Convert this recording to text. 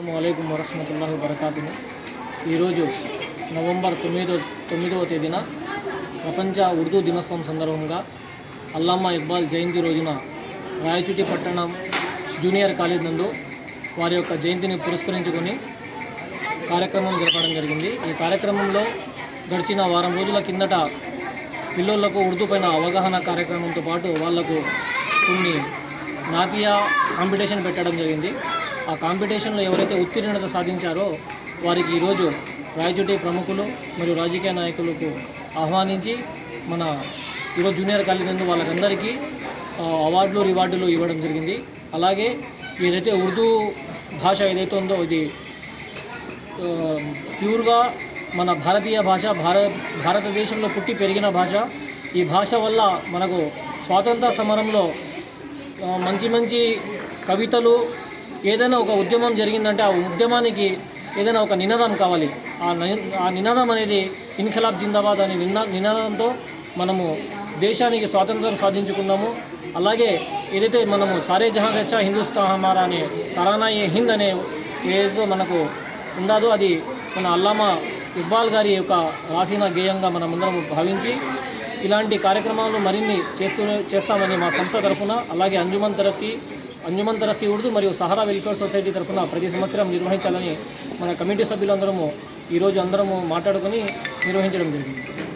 అస్సలం వరహమతుల్లాహి వరకాతు ఈరోజు నవంబర్ తొమ్మిదో తొమ్మిదవ తేదీన ప్రపంచ ఉర్దూ దినోత్సవం సందర్భంగా అల్లామా ఇక్బాల్ జయంతి రోజున రాయచుటి పట్టణం జూనియర్ కాలేజ్ నందు వారి యొక్క జయంతిని పురస్కరించుకొని కార్యక్రమం జరపడం జరిగింది. ఈ కార్యక్రమంలో గడిచిన వారం రోజుల కిందట పిల్లలకు ఉర్దూ పైన అవగాహన కార్యక్రమంతో పాటు వాళ్ళకు కొన్ని నాతీయ కాంపిటీషన్ పెట్టడం జరిగింది. ఆ కాంపిటీషన్లో ఎవరైతే ఉత్తీర్ణత సాధించారో వారికి ఈరోజు రాయచోటి ప్రముఖులు మరియు రాజకీయ నాయకులకు ఆహ్వానించి మన ఈరోజు జూనియర్ కాలేజ్ నందు వాళ్ళకందరికీ అవార్డులు రివార్డులు ఇవ్వడం జరిగింది. అలాగే ఏదైతే ఉర్దూ భాష ఏదైతే ఉందో ఇది ప్యూర్గా మన భారతీయ భాష భారత భారతదేశంలో పుట్టి పెరిగిన భాష. ఈ భాష వల్ల మనకు స్వాతంత్ర సమరంలో మంచి మంచి కవితలు ఏదైనా ఒక ఉద్యమం జరిగిందంటే ఆ ఉద్యమానికి ఏదైనా ఒక నినాదం కావాలి. ఆ ని- ఆ నినాదం అనేది ఇన్ఖిలాబ్ జిందాబాద్ అనే నినా నినాదంతో మనము దేశానికి స్వాతంత్రం సాధించుకున్నాము. అలాగే ఏదైతే మనము సారే జహాన్ రచ్చా హిందుస్థా హమారా అనే తరానా ఏ హింద్ అనే ఏదైతే మనకు ఉండాదో అది మన అల్లామా ఇక్బాల్ గారి యొక్క రాసిన గేయంగా మనమందరం భావించి ఇలాంటి కార్యక్రమాలు మరిన్ని చేస్తూ చేస్తామని మా సంస్థ తరఫున అలాగే అంజుమన్ తరఫీ అంజుమన్ తరఫీ ఉర్దూ మరియు సహారా వెల్ఫేర్ సొసైటీ తరఫున ప్రతి సంవత్సరం నిర్వహించాలని మన కమిటీ సభ్యులందరము ఈరోజు అందరము మాట్లాడుకొని నిర్వహించడం జరిగింది.